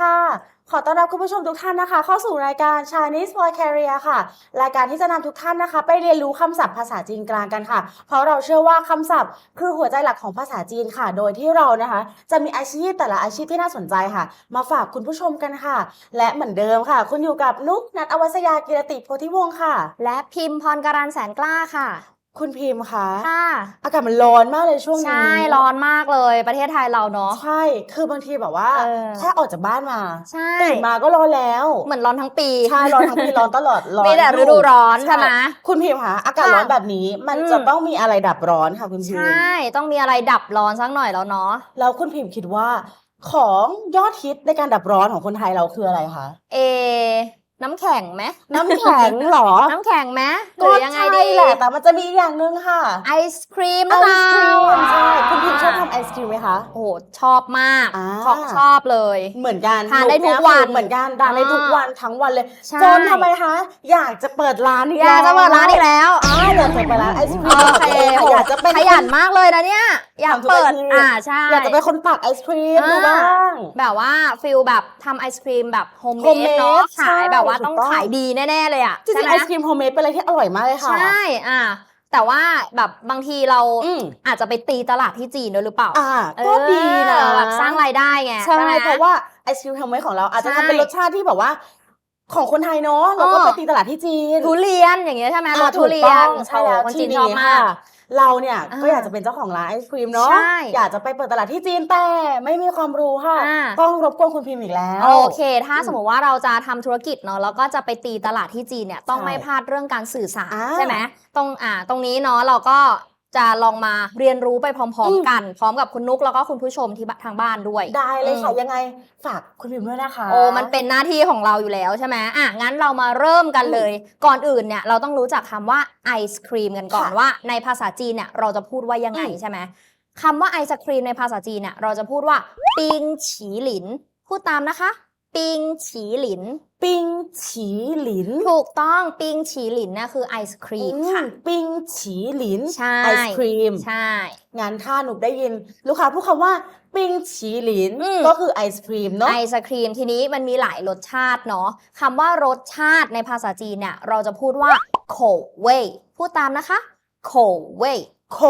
ค่ะ ขอต้อนรับคุณผู้ชมทุกท่านนะคะ เข้าสู่รายการ Chinese for Career ค่ะ รายการที่จะนำทุกท่านนะคะ ไปเรียนรู้คำศัพท์ภาษาจีนกลางกันค่ะ เพราะเราเชื่อว่าคำศัพท์ คือหัวใจหลักของภาษาจีนค่ะ โดยที่เรานะคะ จะมีอาชีพแต่ละอาชีพที่น่าสนใจค่ะ มาฝากคุณผู้ชมกันค่ะ และเหมือนเดิมค่ะ คุณอยู่กับนุกนัทอวัสยากิรติโพธิวงศ์ค่ะ และพิมพ์พรการันแสนกล้าค่ะ คุณพิมพ์คะค่ะอากาศมันร้อนมากเลยช่วงนี้ใช่ร้อนมากเลยประเทศไทยเราเนาะใช่ คือบางทีแบบว่าเออแค่ออกจากบ้านมาใช่ตื่นมาก็ร้อนแล้ว เหมือนร้อนทั้งปีใช่ร้อนทั้งปีร้อนตลอดร้อนมีแต่อยู่ฤดูร้อนใช่ไหมคุณพิมพ์คะอากาศค่ะร้อนแบบนี้มันอืมจะต้องมีอะไรดับร้อนค่ะคุณพิใชมพ์่ต้องมีอะไรดับร้อนสักหน่อยแล้วเนาะแล้วคุณพิมพ์คิดว่า ของยอดฮิตในการดับร้อนของคนไทยเราคืออะไรคะเอ น้ำแข็งไหมน้ำแข็งเหรอ น้ำแข็งไหมหก็รือยังไงใช่ดีแหละแต่มันจะมีอีกอย่างหนึงค่ะไอศครีมไอนะศครีมเราใช่คุณพิมพ์ชอบทำไอศครีมไหมคะโอ้โหชอบมากอ่าของชอบเลย เหมือนกันทานได้หทุกเยวันคือเหมือนกันทานได้ทุกวันทั้งวันเลยใช่จนทำไมคะอยากจะเปิดร้านอีกอยากจะเปิดร้านอีกแล้วอ้าวอยากจะเปิดร้านไอศครีมโอเคของตัวเองค่ะอยากจะเป็นขยันมากเลยนะเนี่ยอยากเปิดทำธุรกิจอ่าใช่อยากจะเป็นคนตักไอศครีมอ่าดูบ้างแบบว่าฟิลแบบทำไอศครีมแบบโฮมเมด homemade เนาะใช่ขายแบบว่าต้องถูกต้องขายดีแน่ๆเลยอะจริใช่งๆไหมไอศครีมโฮมเมดเป็นอะไรที่อร่อยมากเลยค่ะ ใช่อ่าแต่ว่าแบบบางทีเราอืมอาจจะไปตีตลาดที่จีนด้วยหรือเปล่าอ่าก็ดีนะเออแบบสร้างรายได้ไงใช่ไหมเพราะว่าไอศครีมโฮมเมดของเราอาจจะใช่ทำเป็นรสชาติที่แบบว่าของคนไทยเนาะเราก็เออไปตีตลาดที่จีนทุเรียนอย่างเงี้ยใช่ไหมรอ่าสทุเรียนถูกต้องใช่แล้วโอ้คนจีที่นชอบนี้มากค่ะ เราเนี่ยก็อ่าอยากจะเป็นเจ้าของร้านไอศครีมเนาะใช่อยากจะไปเปิดตลาดที่จีนแต่ไม่มีความรู้ค่ะ อ่า ต้องรบกวนคุณพิมพ์อีกแล้ว โอเค ถ้าอืมสมมติว่าเราจะทำธุรกิจเนาะแล้วก็จะไปตีตลาดที่จีนเนี่ยต้องใช่ไม่พลาดเรื่องการสื่อสารอ่าใช่ไหมตรงอ่าตรงนี้เนาะเราก็ จะลองมาเรียนรู้ไปพร้อมอืมๆ กัน พร้อมกับคุณนุกแล้วก็คุณผู้ชมที่ทางบ้านด้วย ได้เลยค่ะอืมยังไงฝากคุณพิมพ์ด้วยนะคะ โอ้มันเป็นหน้าที่ของเราอยู่แล้วใช่ไหมอะงั้นเรามาเริ่มกันเลย ก่อนอื่นเนี่ยเราต้องรู้จักคำว่าไอศครีมกันก่อนค่ะว่า ในภาษาจีนเนี่ยเราจะพูดว่ายังไงอืมใช่ไหมคำว่าไอศครีมในภาษาจีนเนี่ยเราจะพูดว่าปิงฉีหลินพูดตามนะคะ ปิงฉีหลิน ปิงฉีหลิน ถูกต้องปิงฉีหลินเนี่ยคือไอศครีมค่ะอืมปิงฉีหลินใช่ ไอศครีม ใช่ งานถ้าหนูได้ยิน ลูกค้าพูดคำว่า ปิงฉีหลิน อืม ก็คือไอศครีมเนาะ ไอศครีมทีนี้มันมีหลายรสชาติเนาะคำว่ารสชาติในภาษาจีนเนี่ยเราจะพูดว่าโขเว่ยพูดตามนะคะโขเว่ยโข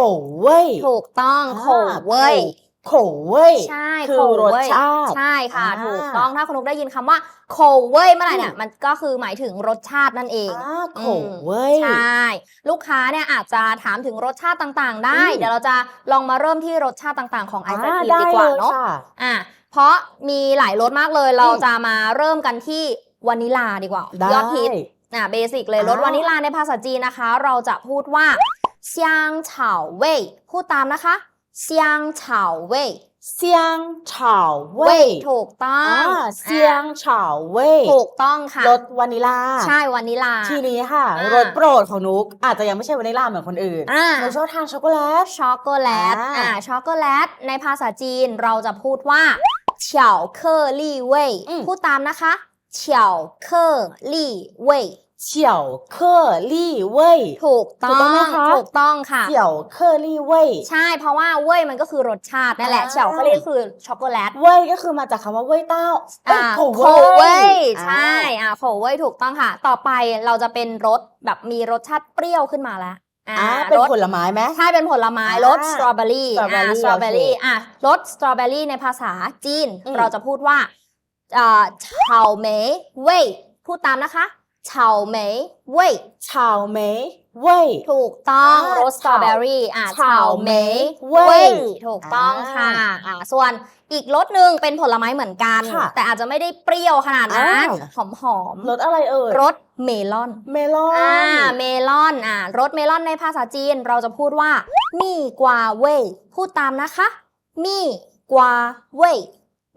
เว่ย ถูกต้องอ่าโขเว่ยโข เว่ยใช่คือโขรสเว่ยชาติใช่ค่ะอ่าถูกต้องถ้าคุณนุกได้ยินคำว่าโขเว่ยเมื่อไหร่เนี่ยมันก็คือหมายถึงรสชาตินั่นเองอ่าโขอืมเว่ยใช่ลูกค้าเนี่ยอาจจะถามถึงรสชาติต่างๆ ได้อืมเดี๋ยวเราจะลองมาเริ่มที่รสชาติต่างๆ ของไอศอ่าครีมได้ดีกเลว่ายเนาะค่ะอะเพราะมีหลายรสมากเลยเราอืมจะมาเริ่มกันที่วานิลาดีกว่าได้ยอดฮิตอะเบสิกเลยอ่ารสวานิลาในภาษาจีนนะคะ เราจะพูดว่าเซียงเฉาเว่ยพูดตามนะคะ เซียงเฉาเว่ยเซียงเฉาเว่ยถูกต้องอ่าเซียงเฉาเว่ยถูกต้องค่ะ รสวานิลา ใช่วานิลา ทีนี้ค่ะอ่ารสโปรดของนุกอาจจะยังไม่ใช่วานิลาเหมือนคนอื่นอ่าหนูชอบทานช็อกโกแลต ช็อกโกแลตอ่าอ่า ช็อกโกแลต ในภาษาจีนเราจะพูดว่าเฉาเคอรี่เว่ยอืมพูดตามนะคะ เฉาเคอรี่เว่ยเฉียวเคอรี่เว่ย ถูกต้ถูอกต้องงไหมคะ ถูกต้องค่ะ เฉียวเคอรี่เว่ย ใช่ เพราะว่าเว่ยมันก็คือรสชาตินั่นแหละอ่า เฉาเขาเรียกคือช็อกโกแลตเว่ยก็คือมาจากคำว่าเว่ยเต้าเอ้ยอ่าโขโขเว่ยอ่าใช่อ่าโขเว่ยถูกต้องค่ะ ต่อไปเราจะเป็นรสแบบมีรสชาติเปรี้ยวขึ้นมาแล้วอ่าอ่าเป็นรส ผลไม้ไหม ใช่เป็นผลไม้อ่ารสสตรอเบอรี่อ่า strawberry สตรอเบอรี่โอเคอะรสสตรอเบอรี่ในภาษาจีน อืม เราจะพูดว่าอ่า เฉาเหมยเว่ยพูดตามนะคะเฉาเหมยเว่ยเฉาเหมยเว่ยถูกต้องอ่ารสสตรอเบอรี่อะเฉาเฉาเหมยเว่ยเว่ยถูกต้องค่ะอ่าอ่าส่วนอีกรสหนึ่งเป็นผลไม้เหมือนกันค่ะแต่อาจจะไม่ได้เปรี้ยวขนาดนั้นอ้าวหอมหอมๆรสอะไรเอ่ยรสเมลอน เมลอนอ่าเมลอนอนอ่ารสเมลอนในภาษาจีนเราจะพูดว่ามีกว่าเว่ยพูดตามนะคะมีกว่าเว่ย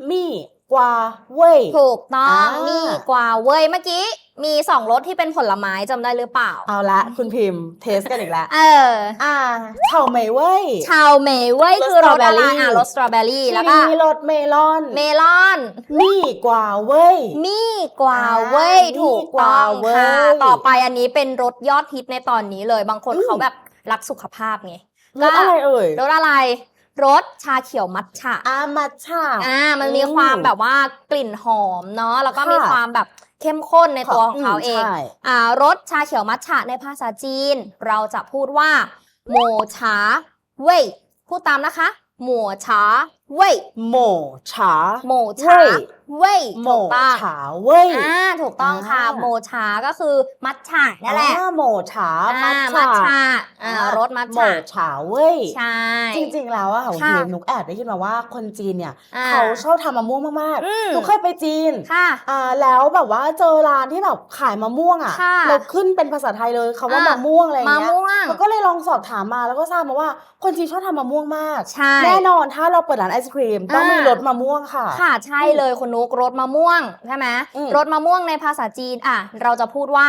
มี กว่าเว่ย ถูกต้องอ่ามี มีกว่าเว่ยเมื่อกี้ มีสองรสที่เป็นผลไม้จำได้หรือเปล่า เอาละคุณพิมพ์เทสกันอีกแล้ว เออ อ่าเฉาเหมยเว่ย ชาวเมยเว่ยรสคือรสอะไรสตรอเบอรี่อะรสสตรอเบอรี่ทีแล้วก็นี้รสเมลอน เมลอน มีกว่าเว่ย มีกว่าเว้ยอ่าถูกมีกว่าต้องเว้ยค่ะ ต่อไปอันนี้เป็นรสยอดฮิตในตอนนี้เลย บางคนอืม เขาแบบรักสุขภาพไงรสอะไรเอ่ย รสอะไร รสชาเขียวมัทฉะอามาชาอ่ามันมีอืมความแบบว่ากลิ่นหอมเนาะแล้วก็ค่ะมีความแบบเข้มข้นในตัวของเขาเองใช่อ่ารสชาเขียวมัทฉะในภาษาจีน เราจะพูดว่าโมชาเว่ยพูดตามนะคะโมชาเว่ยโหมฉาโมเว่ชายเว่ยโหมถูกต้องฉาเว่ยอ่าถูกต้องค่ะอ่าโมชาก็คือมัทฉะนั่นแหละอ่าโหมฉาอ่ามัมัททฉาฉะอ่ารสมัทโหมฉะฉาเว่ยใช่จริงๆแล้วอะค่ะคุณค่ะพิมพ์นุกแอบได้ยินมาว่าคนจีนเนี่ยอ่าเขาชอบทำมะม่วงมากอืมๆนุกเคยไปจีนค่ะอ่าแล้วแบบว่าเจอร้านที่แบบขายมะม่วงอะค่ะเราขึ้นเป็นภาษาไทยเลยคำว่าอ่ามมะม่วงอะไรอย่างมะเงี้ยม่วงเราก็เลยลองสอบถามมาแล้วก็ทราบมาว่าคนจีนชอบทำมะม่วงมากใช่แน่นอนถ้าเราเปิดร้านไอศครีมต้องมีอ่ารรสมะม่วงค่ะค่ะใช่เลยคุณนุกรสมะม่วงใช่ไหมอืมรสมะม่วงในภาษาจีนอะเราจะพูดว่า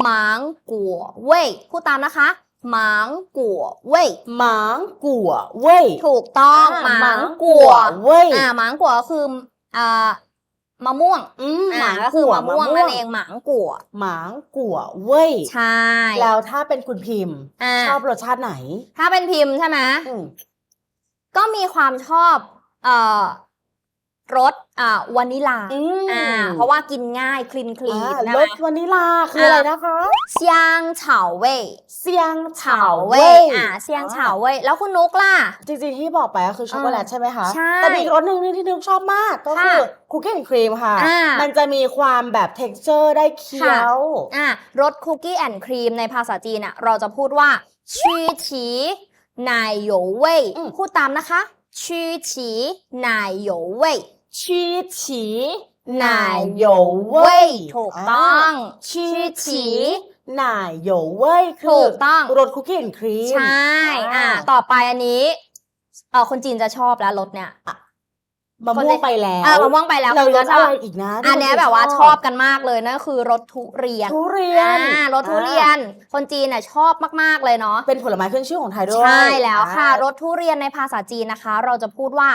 หมางกัวเว่ยพูดตามนะคะหมางกัวเว่ยหมางกัวเว่ยถูกต้องอ่าหมางกัวเว่ยอ่าหมางกัวก็คืออ่ามะม่วงอืมหอ่ามางก็คือกัวมะม่วงนั่นเองหมางกัวหมางกัวเว่ยใช่แล้วถ้าเป็นคุณพิมพ์อ่าชอบรสชาติไหน ถ้าเป็นพิมพ์ใช่ไหมอืมก็มีความชอบเอ่อรส อ่าวานิลาอืม อ่าเพราะว่ากินง่ายคลีนคลีนอ่านะรสวานิลาคืออะไรนะคะ เซียงเฉาเว่ยเซียงเฉาเว่เว่ยยอ่าเซียงเฉาเว่ยแล้วคุณนุกล่ะ จริงๆที่บอกไปก็คือช็อกโกแลตอ่าใช่ไหมคะ ใช่แต่มีอีกรสหนึ่งที่นึกชอบมากก็คือค่ะคุกกี้แอนด์ครีมค่ะ อ่ามัมันจะมีความแบบ texture ได้เคี้ยวอ่ารสคุกกี้แอนด์ครีมในภาษาจีนอะเราจะพูดว่าชีฉีนายโยเว่ยอืม พูดตามนะคะชีฉีนายโยเว่ย ชีฉีหนานายยโยโยเว่เว่ยยถูกต้องชีฉีหนายโยเว่ยคืถูกต้อง รสคุกกี้แอนด์ครีมใช่ อ่าอ่าต่อไปอันนี้ เออคนจีนจะชอบแล้วรสเนี่ย มะม่วงไปแล้วเออมะม่วงไปแล้วเราคนรก็สชออะบไรอีกนะที่อันเนี้ยคแบบว่าชอบกันมากเลยนั่นคือรสทุเรียนทุเรียนอ่ารสทุเรียน คนจีนน่ะชอบมากๆเลยเนาะเป็นผลไม้ขึ้นชื่อของไทยด้วยใช่แล้วค่ะอ่ารสทุเรียนในภาษาจีนนะคะ เราจะพูดว่า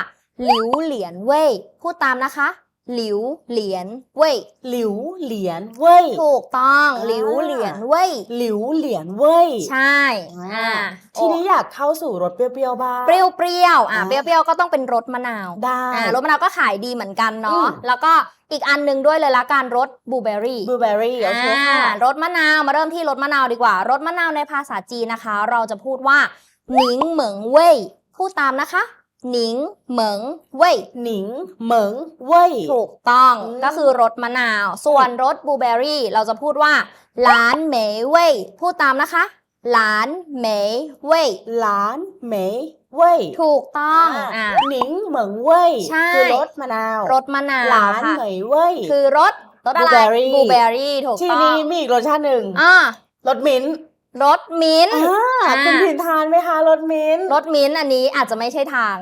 หลิวเหลียนเว่ยพูดตามนะคะ หลิวเหลียนเว่ยหลิวเหลียนเว่ยถูกต้องอ่าหลิวเหลียนเว่ยหลิวเหลียนเว่ยใช่อ่าอ่าทีนี้อยากเข้าสู่รสเปรี้ยวๆบ้าง เปรี้ยวๆอ่าอ่าเปรี้ยวๆก็ต้องเป็นรสมะนาวได้อ่ารสมะนาวก็ขายดีเหมือนกันเนาะอืมแล้วก็อีกอันหนึงด้วยเลยละกันรสบลูเบอร์รี่บลูเบอร์รี่โอเคอ่าค่ะรสมะนาวมาเริ่มที่รสมะนาวดีกว่ารสมะนาวในภาษาจีนนะคะ เราจะพูดว่าหนิงเหมิงเว่ยพูดตามนะคะ หนิงเหมิงเว่ยหนิงเหมิงเว่ย ถูกต้องอืม ก็คือรสมะนาว ส่วนรสบลูเบอร์รี่เราจะพูดว่าหลานเหมยเว่ยพูดตามนะคะหลานเหมยเว่ยหลานเหมยเว่ยถูกต้องอ่า หนิงเหมิงเว่ยใช่ คือรสมะนาวรสมะนาวหลานค่ะเหมยเว่ย คือรสรสอะไร Blueberry บลูเบอร์รี่ถูกทีต้อนี้งมีอีกรสชาติหนึ่งอ่ารสมิ้นท์ รสมิ้นท์อ่าอ่าคุณผินทานไหมคะรสมิ้นท์รสมิ้นท์อันนี้อาจจะไม่ใช่ทาง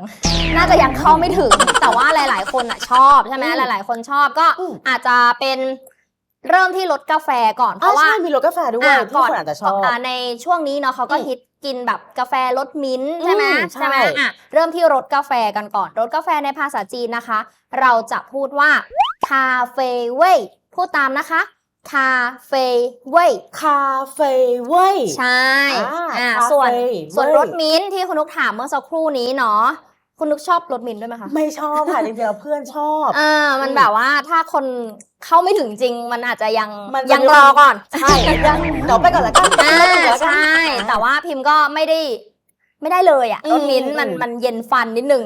น่าจะยังเข้าไม่ถึง แต่ว่าหลาย ๆ คนอะชอบใช่ไหมอืมหลาย ๆ คนชอบก็อืมอาจจะเป็นเริ่มที่รสกาแฟก่อนเพอ่าราะว่าใช่มีรสกาแฟด้วยอะที่คนอาจจะชอบาในช่วงนี้เนาะเขาก็อืมฮิตกินแบบกาแฟรสมิ้นท์ใช่ไหมอืมใช่ไหมอะเริ่มที่รสกาแฟกันก่อนรสกาแฟในภาษาจีนนะคะ เราจะพูดว่าคาเฟ่เว่ยพูดตามนะคะ คาเฟ่เว่ยคาเฟ่เว่ยใช่อ่าอ่าคาเฟ่ส่วนเว้ยส่วนรสมิ้นท์ที่คุณนุกถามเมื่อสักครู่นี้เนาะคุณนุกชอบรสมิ้นท์ด้วยไหมคะ ไม่ชอบค่ะ จริงๆแล้วเพื่อนชอบเออมันอืมแบบว่าถ้าคนเข้าไม่ถึงจริงมันอาจจะยังมันจะยังมีรอก่อน ใช่ยังเดี๋ยวไปก่อนละกันอ่าไปก่อนละกันใช่ แต่ว่าพิมพ์ก็ไม่ได้ไม่ได้เลยอะอืมรสมิ้นท์มันอืมมันเย็นฟันนิดนึง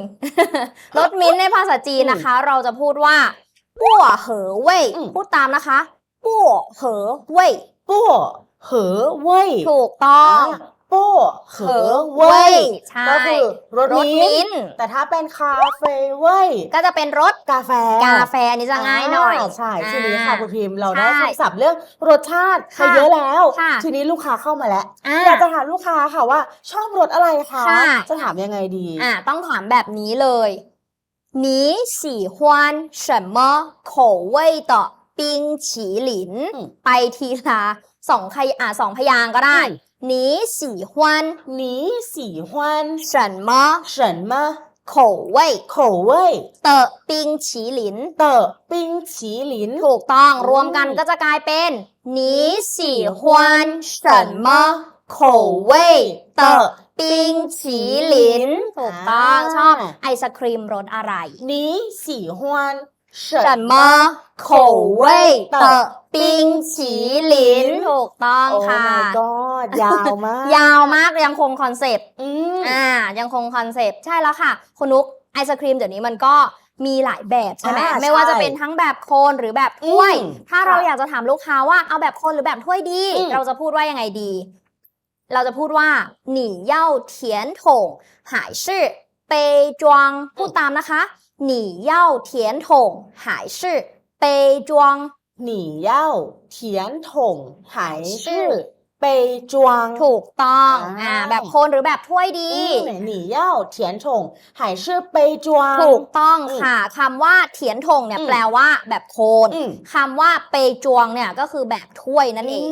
รสมิ้นท์ในภาษาจีนอืมนะคะ เราจะพูดว่าปั่วเหอเว่ยอืมพูดตามนะคะ ปั่วเหอเว่ย ปั่วเหอเว่ย ถูกต้อง ป โป้เหอเว่ เว่ ย ยใช่ ก็คือรส รส มิ้ มิ้ น น ท์ ท์ แต่ถ้าเป็นคาเฟ่เว่ย ก็จะเป็นรส กาแฟ กาแฟอันนี้จะง่ายหน่อย าใช่ทีนี้ค่ะ อ่า คุณพิมพ์เราได้ ใช่ คำศัพท์เรื่องรสชาติไป ค่ะ เยอะแล้ว ค่ะ ทีนี้ลูกค้าเข้ามาแล้ว อ่า อยากจะถามลูกค้าค่ะว่า ชอบรสอะไรคะ ค่ะ จะถามยังไงดี อ่าต้องถามแบบนี้เลย你喜欢什么口味的 冰淇淋 อืม ไปทีละสองขยอ่าสองพยางค์ก็ได้ อืม 你喜欢你喜欢什么什么口味口味的冰淇淋的冰淇淋 ถูกต้อง อืม รวมกันก็จะกลายเป็น你喜欢什么口味的冰淇淋ถูกต้องชอบไอศครีมรสอะไร 你喜欢 什什么口味的冰淇淋ถูกต้อง โอ้ ค่ะ my god ยาวมาก ยาวมากยังคงคอนเซปต์ อืม อ่า ยังคงคอนเซปต์ใช่แล้วค่ะ คุณนุกไอศครีมเดี๋ยวนี้มันก็มีหลายแบบใช่ไหม อ่า ไม่ว่า ใช่ จะเป็นทั้งแบบโคนหรือแบบถ้วย อืม ถ้าเรา ค่ะ อยากจะถามลูกค้าว่าเอาแบบโคนหรือแบบถ้วยดี อืม เราจะพูดว่ายังไงดี เราจะพูดว่าหนีเย่าเทียนถงหายชื่อเปยจวงพูดตามนะคะ หนีเย่าเทียนถงหายชื่อ เปจวง ถูกต้องอ่าแบบโคนหรือแบบถ้วยดี อืมหนีเย่าเถียนถงหายชื่อเปยจวง ถูกต้องค่ะคำว่าเถียนถงเนี่ยแปลว่าแบบโคนอืมคำว่าเปจวงเนี่ยก็คือแบบถ้วยนั่นเอง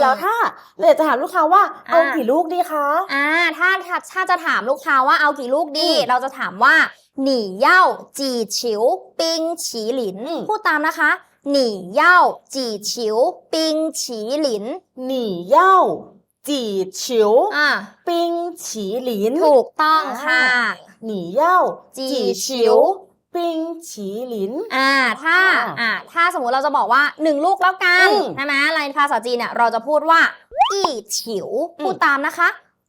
แล้วถ้าเราจะถามลูกค้าว่าเอากี่ลูกดีคะ อ่าถ้าถ้าจะถามลูกค้าว่าเอากี่ลูกดีเราจะถามว่าหนีเย่าจีฉิว ปิงฉีหลินพูดตามนะคะ 你要เย่าจีฉิวปิงครีเย่จีฉิวอะปิงฉีหถูกต้องค่ะ你要เย่าจีฉิว ปิงฉีหอ่า ถ้า อ่า ถ้าสมมติเราจะบอกว่าหนึ่งลูกแล้วกันใช่ไหมในภาษาจีนเนี่ย เราจะพูดว่า อีฉิว พูดตามนะคะ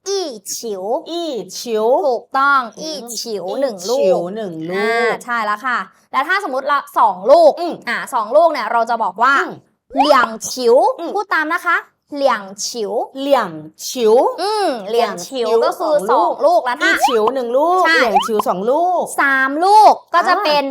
อี้ฉียวถูกต้องอี้ฉิวหนึ่งลูกฉิวหนึ่งลูอ่าใช่แล้วค่ะ แล้วถ้าสมมติเราสองลูกอ่าสองลูกเนี่ยเราจะบอกว่าเหลี่ยงฉิวพูดตามนะคะ เหลี่ยงฉิว เหลี่ยงฉิว อืมเหลี่ยงฉิวก็คือสองลูกแล้วมีนะ ฉิวหนึ่งลูกเหลี่ยงฉิวสองลูก สามลูกก็จะเป็น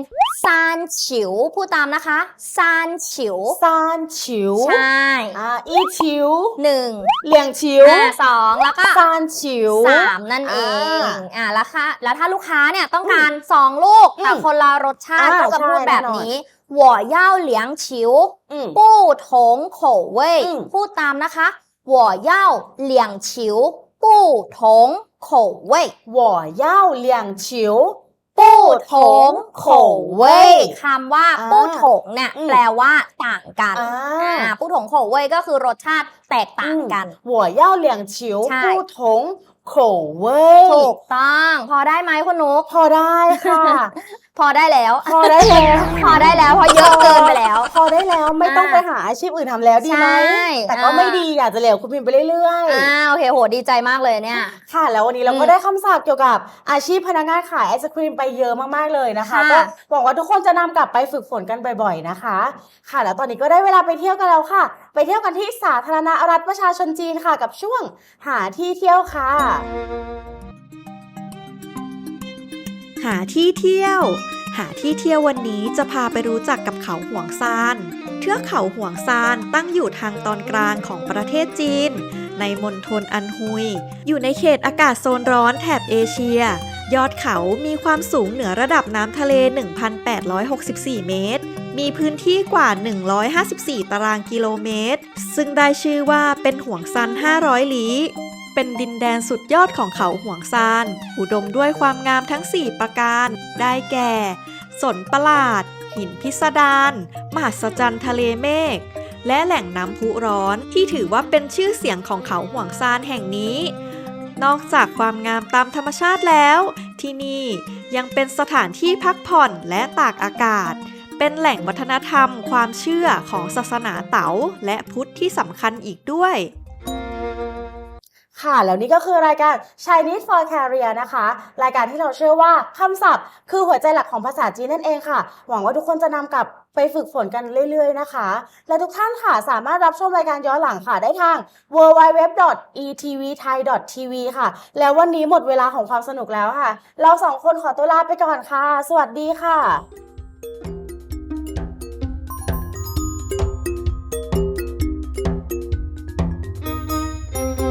ซานฉิวพูดตามนะคะซานฉิว ซานฉิว ใช่อ่า อีฉิว หนึ่งเหลี่ยงฉิวสองแล้วก็ ซานฉิว สามนั่นเองอ่าแล้วค่ะ แล้วถ้าลูกค้าเนี่ยต้องการสองลูกแต่คนละรสชาติก็จะพูดแบบนี้ หัวเย่าเหลียงฉิว อืม ปู้ถงโขเว่ย อืม พูดตามนะคะหัวเย่าเหลียงฉิวปู้ถงโขเว่ย 我要两球 ปู้ถงโขเว่ยคำว่า อ่า ปู้ถงเนี่ย อืม แปลว่าต่างกัน อ่า อ่าปู้ถงโขเว่ยก็คือรสชาติแตกต่างกัน 我要两球 ใช่ 不同口味 ถูกต้อง พอได้ไหมคุณนุก พอได้ค่ะ พอได้แล้ว พอได้แล้ว พอได้แล้วเพราะเยอะเกินไปแล้ว พอได้แล้วไม่ต้องอ่าไปหาอาชีพอื่นทำแล้วดีไหมใช่แต่ก็อ่าไม่ดีอยากจะเหลวคุณพิมพ์ไปเรื่อยอ่าโอเคโหดีใจมากเลยเนี่ยๆค่ะ แล้ววันนี้เราก็อืมได้คำศัพท์เกี่ยวกับอาชีพพนักงานขายไอศครีมไปเยอะมากๆเลยนะคะค่ะก็หวังว่าทุกคนจะนำกลับไปฝึกฝนกันบ่อย ๆนะคะ ค่ะ แล้วตอนนี้ก็ได้เวลาไปเที่ยวกันแล้วค่ะ ไปเที่ยวกันที่สาธารณรัฐประชาชนจีนค่ะ กับช่วงหาที่เที่ยวค่ะ หาที่เที่ยว หาที่เที่ยววันนี้จะพาไปรู้จักกับเขาห่วงซาน เทือกเขาห่วงซานตั้งอยู่ทางตอนกลางของประเทศจีน ในมณฑลอันฮุย อยู่ในเขตอากาศโซนร้อนแถบเอเชีย ยอดเขามีความสูงเหนือระดับน้ำทะเล 1,864 เมตร มีพื้นที่กว่า 154 ตารางกิโลเมตร ซึ่งได้ชื่อว่าเป็นห่วงซาน500 ลี้ เป็นดินแดนสุดยอดของเขาห่วงซาน อุดมด้วยความงามทั้ง 4 ประการ ได้แก่ สนประหลาด หินพิสดารมหัศจรรย์ทะเลเมฆ และแหล่งน้ำพุร้อนที่ถือว่าเป็นชื่อเสียงของเขาห่วงซานแห่งนี้ นอกจากความงามตามธรรมชาติแล้ว ที่นี่ยังเป็นสถานที่พักผ่อนและตากอากาศ เป็นแหล่งวัฒนธรรม ความเชื่อของศาสนาเต๋าและพุทธที่สำคัญอีกด้วย ค่ะ แล้วนี่ก็คือรายการ Chinese for Career นะคะ รายการที่เราเชื่อว่าคำศัพท์ คือหัวใจหลักของภาษาจีนนั่นเองค่ะ หวังว่าทุกคนจะนำกลับไปฝึกฝนกันเรื่อยๆนะคะ และทุกท่านค่ะ สามารถรับชมรายการย้อนหลังค่ะ ได้ทาง www.etvthai.tv ค่ะ แล้ววันนี้หมดเวลาของความสนุกแล้วค่ะ เราสองคนขอตัวลาไปก่อนค่ะ สวัสดีค่ะ